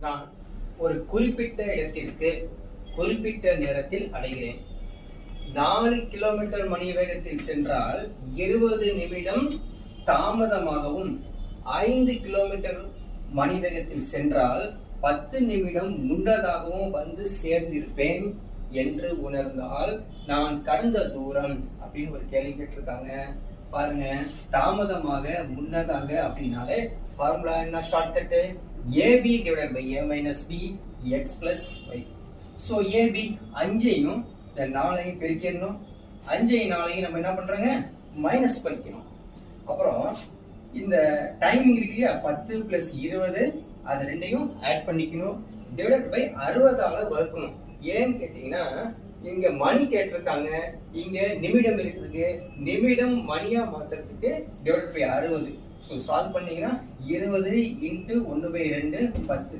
நான் ஒரு குறிப்பிட்ட இடத்திற்கு குறிப்பிட்ட நேரத்தில் அடைகிறேன். நாலு கிலோமீட்டர் மணி வேகத்தில் சென்றால் இருபது நிமிடம் தாமதமாகவும் ஐந்து கிலோமீட்டர் மணி வேகத்தில் சென்றால் பத்து நிமிடம் முன்னதாகவும் வந்து சேர்ந்திருப்பேன் என்று உணர்ந்தால் நான் கடந்த தூரம் அப்படின்னு ஒரு கேள்வி கேட்டிருக்காங்க. பாருங்க தாமதமாக முன்னதாக அப்படின்னாலே ஃபார்முலா என்ன? Shortcut AB divided by A minus B X plus Y so AB அஞ்சையும் இந்த நாலையும் பெருக்கிடணும். அஞ்சையும் நாளையும் நம்ம என்ன பண்ணுறாங்க மைனஸ் பண்ணிக்கணும். அப்புறம் இந்த டைமிங் இருக்கு இல்லையா? பத்து பிளஸ் இருபது அது ரெண்டையும் ஆட் பண்ணிக்கணும். டிவைட் பை அறுபதால வகுக்கணும். ஏன்னு கேட்டீங்கன்னா இங்க மணி கேட்டிருக்காங்க. இங்க நிமிடம் இருக்கிறதுக்கு நிமிடம் மணியா மாத்துறதுக்கு டிவைட் பை அறுபது. ஸோ சால்வ் பண்ணீங்கன்னா இருபது இன்ட்டு ஒன்று பை ரெண்டு பத்து.